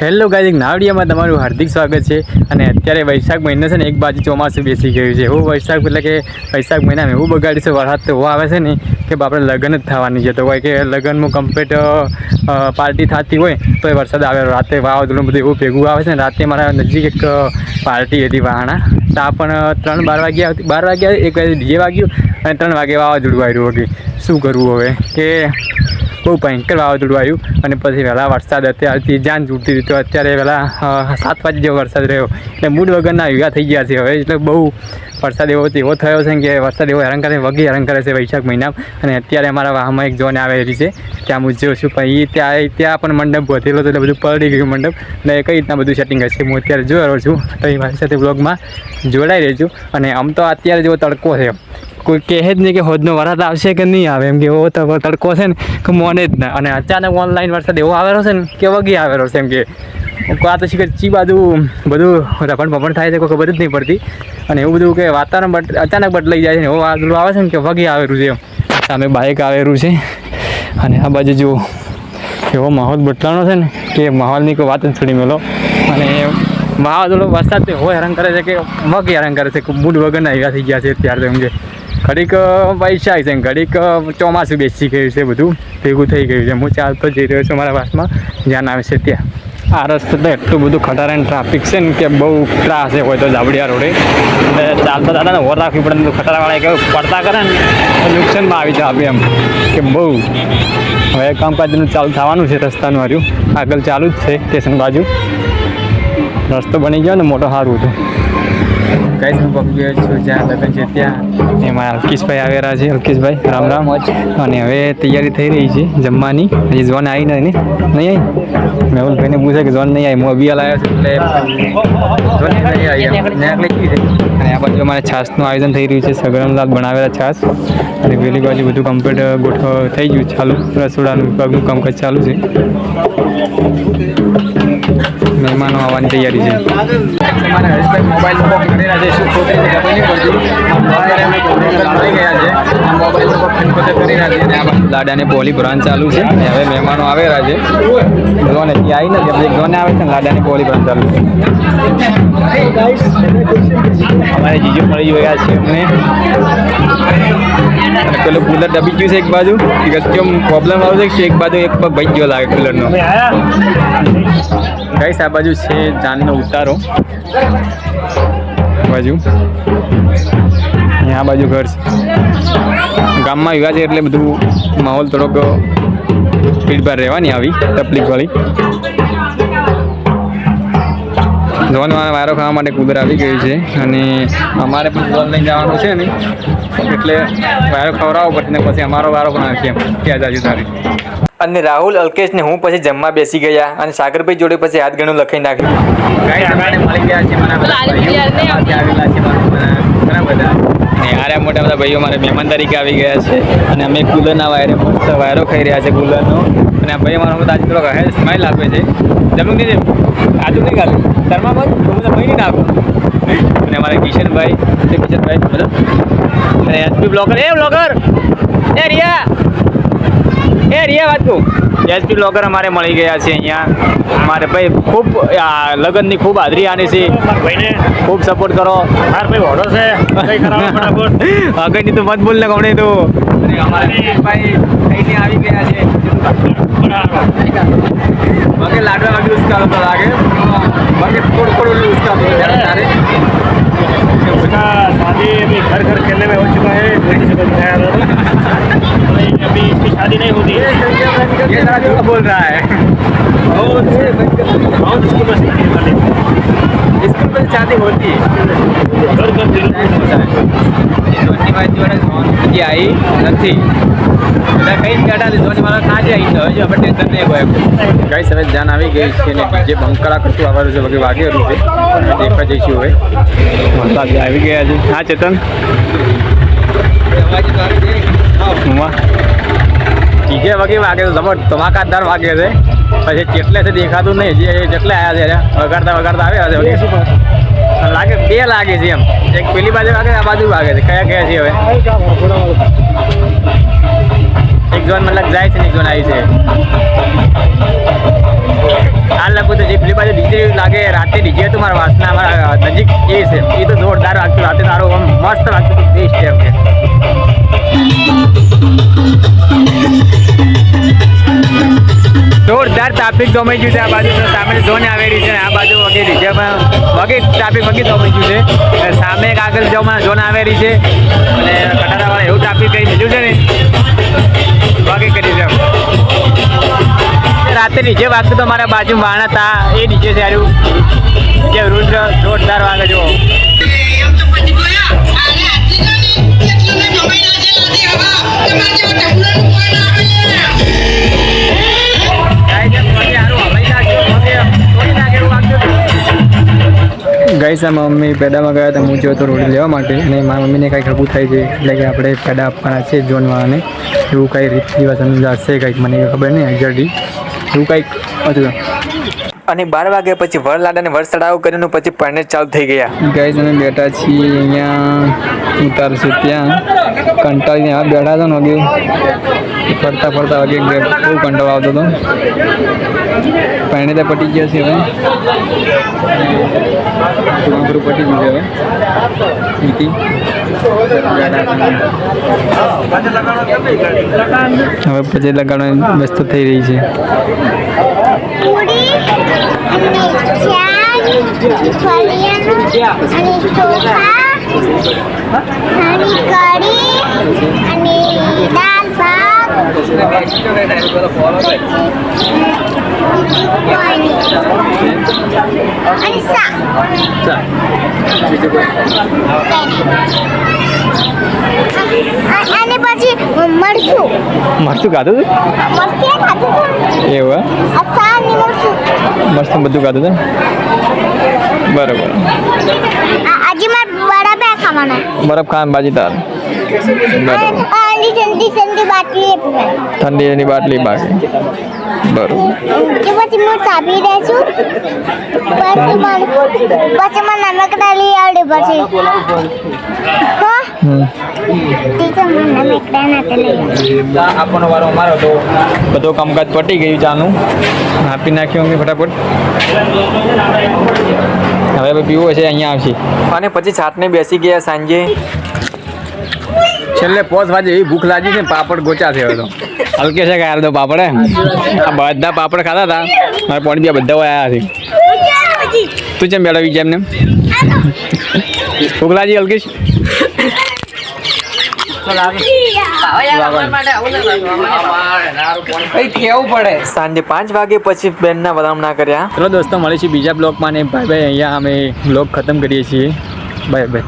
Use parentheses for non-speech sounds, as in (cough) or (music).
Hello guys નાવડિયામાં તમારું હાર્દિક સ્વાગત છે. અને અત્યારે વૈશાખ મહિનો છે ને, એક બાજુ ચોમાસું બેસી ગયું છે. એવું વૈશાખ, એટલે કે વૈશાખ મહિનામાં એવું બગાડી છે, વરસાદ તો એવો આવે છે ને, કે આપણે લગ્ન જ થવાની છે. તો હોય કે લગ્નમાં કમ્પ્લીટ પાર્ટી થતી હોય તો એ વરસાદ આવે. રાતે વાવાઝોડું બધું એવું ભેગું આવે છે ને, રાતે મારા નજીક એક પાર્ટી હતી વાહણા. તો પણ ત્રણ બાર વાગ્યા બાર વાગ્યા, એક વાગે ડીજે વાગ્યું, અને ત્રણ વાગે વાવાઝોડું આવ્યું વગે શું કરવું હવે? કે બહુ ભયંકર વાવાઝોડું આવ્યું અને પછી વહેલા વરસાદ અત્યારથી જાન છૂટતી હતી તો અત્યારે વહેલા સાત વાગે જેવો વરસાદ રહ્યો. એટલે મૂડ વગરના યુવા થઈ ગયા છે હવે. એટલે બહુ વરસાદ એવો એવો થયો છે કે વરસાદ એવો હેરાન કરે, વગી હેરાન કરે છે વૈશાખ મહિના અને અત્યારે અમારા વાહમાં એક જોને આવેલી છે. ત્યાં હું જોઉં છું. એ ત્યાં ત્યાં પણ મંડપ વધેલો હતો એટલે બધું પલડી ગયું મંડપ. એટલે કઈ રીતના બધું સેટિંગ હશે હું અત્યારે જોઈ રહ્યો છું. તો એ મારી સાથે બ્લોગમાં જોડાઈ રહેજો. અને આમ તો અત્યારે જેવો તડકો છે. કોઈ કહે જ નહીં કે હોદનો વરસાદ આવશે કે નહીં આવે. એમ કે એવો તડકો છે ને કે મોને જ ના. અને અચાનક ઓનલાઈન વરસાદ એવો આવેલો છે ને કે વગી આવેલો છે એમ કે. આ તો શીખર ચી બાજુ બધું રફણ ભમણ થાય છે, કોઈ ખબર જ નહીં પડતી. અને એવું બધું કે વાતાવરણ અચાનક બદલાઈ જાય છે ને એવો વાદળું આવે છે ને કે વગી આવેલું છે એમ. સામે બાઇક આવેલું છે. અને આ બાજુ જુઓ, એવો માહોલ બદલાનો છે ને કે માહોલની કોઈ વાત જ છોડી મેલો. અને વાવાઝોડો વરસાદ એવો હેરાન કરે છે કે વગ હેરાન કરે છે મૂડ વગરના એવા થઈ ગયા છે અત્યારે તો એમ કે. ઘડીક વૈશાખ છે ઘડીક ચોમાસું બેસી ગયું છે બધું. ભેગું થઈ ગયું છે. હું ચાલતો જઈ રહ્યો છું મારા વાસમાં. જ્યાં આવે છે ત્યાં. આ રસ્તે તો એટલું બધું ખટારાનું ટ્રાફિક છે ને કે બહુ ત્રાસ છે હોય તો જાબડિયા રોડે. એટલે ચાલતા ચાલતા ને ઓર રાખવી પડે તો ખટારાવાળા કે પડતા કરે ને. તો નુકસાનમાં આવી જાય એમ. કે બહુ. હવે કામકાજનું ચાલુ થવાનું છે રસ્તાનું હર્યું. આગળ ચાલુ જ છે સ્ટેશન બાજુ. રસ્તો બની ગયો ને મોટો સારું હતું. કઈ હું પગી ગયો છું? જ્યાં લગ્ન છે ત્યાં? એમાં અલ્કેશભાઈ આવેલા છે. અલ્કેશભાઈ રામ રામ. અને હવે તૈયારી થઈ રહી છે જમવાની. હજી ઝોન આવી નહીં ને. નહીં આવી? મેહુલભાઈને પૂછે કે ઝોન નહીં આવી. હું અભિયાલ આવ્યો છું એટલે ઝોન નહીં આવી અને આ બાજુ અમારે છાસનું આયોજન થઈ રહ્યું છે. સગરમલાલ બનાવેલા છાસ. અને પેલી બાજુ બધું કમ્પ્લીટ ગોઠવ થઈ ગયું ચાલુ રસોડાનું વિભાગનું કામકાજ ચાલુ છે. મહેમાનો આવવાની તૈયારી છે. અમારા હરેશભાઈ મોબાઈલ લોક કરેલા છે શું ખોટે છે ખબર નહીં પડતી. અત્યારે અમે પ્રોગ્રામ ગયા છે આ મોબાઈલ લોક ખોટે કરી છે. અને આ લાડાને બોલી ભરવાનું ચાલુ છે અને હવે મહેમાનો આવેલા છે. જોને ત્યાં આવી નથી આપણે જોને આવે છે લાડાની બોલી બ્રાન્ડ ચાલુ છે. અમારે જીજુ મળી ગયા છે અમને. પેલું કુલર દબી ગયું છે એક બાજુ. કેમ પ્રોબ્લેમ આવશે કે એક બાજુ એક પગ ભાઈ ગયો લાગે કુલરનો ગાઈસ આ બાજુ છે જાનનો ઉતારો. બાજુ. આ બાજુ ઘર છે. ગામમાં વિવાહ છે એટલે બધું માહોલ થોડોક ભીડભાડ રહેવાની આવી તકલીફવાળી ધોન વારો ખાવા માટે કુદર આવી ગયું છે અને અમારે પણ ધોન લઈને જવાનું છે ને. એટલે વારો ખવડાવો પડશે ને પછી અમારો વારો પણ આવશે એમ ત્યાં જાજુ તારે અને રાહુલ અલ્કેશ ને હું પછી જમવા બેસી ગયા અને સાગરભાઈ જોડે પછી હાથ ગણું લખાઈ નાખ્યું. ગાઈસ મળી ગયા છે મારા બધા ભાઈઓ. આજે આવેલા છે મારા ઘણા બધા? અને આરે મોટા બધા ભાઈઓ મારે મહેમાન તરીકે આવી ગયા છે. અને અમે કુલરના વાયરે મસ્ત વાયરો ખાઈ રહ્યા છે કુલરનો. અને આ ભાઈ મારો બધા આજે થોડોક હે સ્માઇલ આપે છે. જમણું નહીં આજુ નહીં ગાલું શર્મા બસ તો બધા ભાઈ નાખું. અને અમારા કિશનભાઈ કિશનભાઈ બધા. અને એસપી બ્લોગર એ બ્લોગર એ રિયા! એ રિયા વાત કહું એસપી બ્લોગર અમારે મળી ગયા છે અહીંયા. અમારે ભાઈ ખૂબ લગનની ખૂબ હાજરી આની છે. ભાઈને? ખૂબ સપોર્ટ કરો. હાર ભાઈ વડો છે. કઈ (laughs) આગળની તો મત બોલ ને ગમણે તો. અમારે ભાઈ કઈને આવી ગયા છે. મગે લાડવા લાડુ ઉસકારો લાગે. મગે થોડું થોડું તો बोल रहा है बहुत बहुत स्कूल में सीखी है खाली स्कूल में शादी होती है घर घर जरूर ધોની ભાઈ જોડે હજી આવી નથી એટલે કઈ જ કાઢા ધોની મારા કાજે આવી તો હજુ આપણે ટેન્શન નહીં હોય કઈ સમય જાન આવી ગઈ છે ને જે બંકરા કરતું આવવાનું છે વગેરે વાગેલું છે દેખવા જઈશું હવે વરસાદ આવી ગયા છે હા ચેતન ઉમા ડીજે વગે વાગે તો જબર ધમાકાદાર વાગે છે. પછી જેટલે છે દેખાતું નહીં, જે જેટલે આવ્યા છે. વગાડતા વગાડતા આવ્યા છે લાગે બે લાગે છે એમ. એક પેલી બાજુ વાગે, આ બાજુ વાગે છે. કયા કયા છે હવે. એક જોન મતલબ જાય છે ને એક જોન આવી છે. આ લખું તો જે પેલી બાજુ ડીજે લાગે, રાતે ડીજે હતું મારા વાસના, મારા નજીક એ છે. એ તો જોરદાર વાગતું, રાતે તારું મસ્ત વાગતું બેસ્ટ એમ કે. જોરદાર ટ્રાફિક જમાઈ ગયું છે. આ બાજુ તો સામે ઝોન આવેલી છે. આ બાજુ વગેરે. પણ વગી ટ્રાફિક વગી જમાઈ ગયું છે. સામે એક આગળ ઝોન આવેલી છે. અને કટારાવાળા એવું ટ્રાફિક કરી બીજું છે ને. વાગે કરી છે. રાતે નીચે વાગતું તો મારા બાજુ વાણા હતા એ નીચે સારું જે રુદ્ર જોરદાર વાગે જો આ મમ્મી પેડામાં ગયા હતા હું જોતો રોડી લેવા માટે અને મારા મમ્મીને કાંઈક હગું થાય છે એટલે કે આપણે પેડા આપવાના છે જોનવાળાને એવું કંઈ રીત રિવાજ સમજાશે કંઈક મને ખબર નહીં જલ્દી એવું કંઈક હતું અને બાર વાગ્યા પછી વરલાડ અને વર આવું કરીને પછી પરણે ચાલુ થઈ ગયા. ગાઈસ અમે બેઠા છીએ અહીંયા ઉતારશું ત્યાં કંટાળીને આ બેઠા હતા ને ફરતા ફરતા વાગે બહુ કંટાળો આવતો હતો. પાણી તો પટી ગયા છે હવે થોડું પટી ગયું છે હવે. હવે પછી લગાડવાની વ્યસ્ત થઈ રહી છે. અને ચાર અને કઢી અને પછી મરચું મરચું ખાધું હતું એવું મસ્ત બધું ખાધું હતું બરોબર. આજે મારે બરાબર ખાવાના. બરફ ખાવાની બાજી તાર. બરોબર. આલી ઠંડી ઠંડી બાટલી પીવાય ઠંડી એની બાટલી બાકી. બરોબર. કે પછી હું ચાબી દે છું. પછી મને પછી મને નમકડા લઈ આવડે પછી. હા? બધો કામકાજ પટી ગયું ચાનું આપી નાખ્યું અમે ફટાફટ. હવે હવે પીવું હશે અહીંયા આવશે. અને પછી છાટને બેસી ગયા સાંજે. છેલ્લે પોસ વાજે એવી ભૂખ લાગી છે ને પાપડ ગોચા છે હવે તો હલકે છે યાર તો પાપડ આ બધા પાપડ ખાતા હતા. મારા પોણી બી બધા આવ્યા છે. તું કેમ બેઠા છે એમને? ભૂખ લાગી હલકેશ? સાંજે પાંચ વાગે પછી બેનના ના કર્યા. ચલો દોસ્તો મળીશું બીજા બ્લોગમાં ને. ભાઈ ભાઈ અહીંયા અમે બ્લોગ ખતમ કરીએ છીએ. Bye bye.